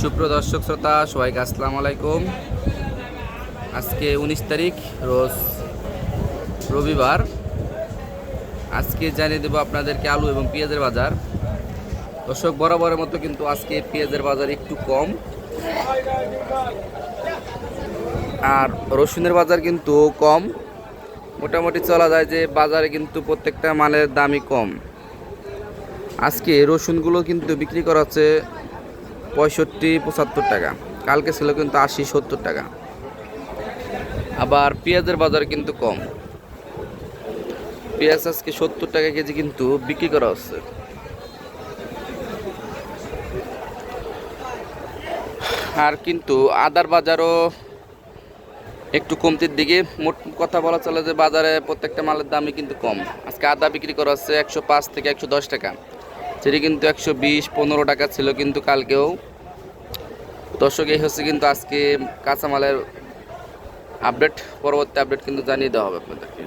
সুপ্রদর্শক শ্রোতা, সবাইকে আসসালামু আলাইকুম। আজকে উনিশ তারিখ, রোজ রবিবার। আজকে জানিয়ে দেবো আপনাদেরকে আলু এবং পেঁয়াজের বাজার। দর্শক, বরাবরের মতো কিন্তু আজকে পেঁয়াজের বাজার একটু কম। আর রসুনের বাজার কিন্তু কম। মোটামুটি চলা যায় যে বাজারে কিন্তু প্রত্যেকটা মালের দামই কম। আজকে রসুনগুলো কিন্তু বিক্রি করা হচ্ছে পঁয়ষট্টি, পঁচাত্তর টাকা। কালকে ছিল কিন্তু আশি, সত্তর টাকা। আবার পেঁয়াজের বাজার কিন্তু কম। পেঁয়াজ আজকে সত্তর টাকা কেজি কিন্তু বিক্রি করা হচ্ছে। আর কিন্তু আদার বাজারও একটু কমতির দিকে। মোট কথা বলা চলে যে বাজারে প্রত্যেকটা মালের দামই কিন্তু কম। আজকে আদা বিক্রি করা হচ্ছে একশো পাঁচ থেকে একশো দশ টাকা। সেটি কিন্তু একশো বিশ, পনেরো টাকা ছিল কিন্তু কালকেও। দর্শক, এই হচ্ছে কিন্তু আজকে কাঁচামালের আপডেট পরবর্তী আপডেট কিন্তু জানিয়ে দেওয়া হবে আপনাদেরকে।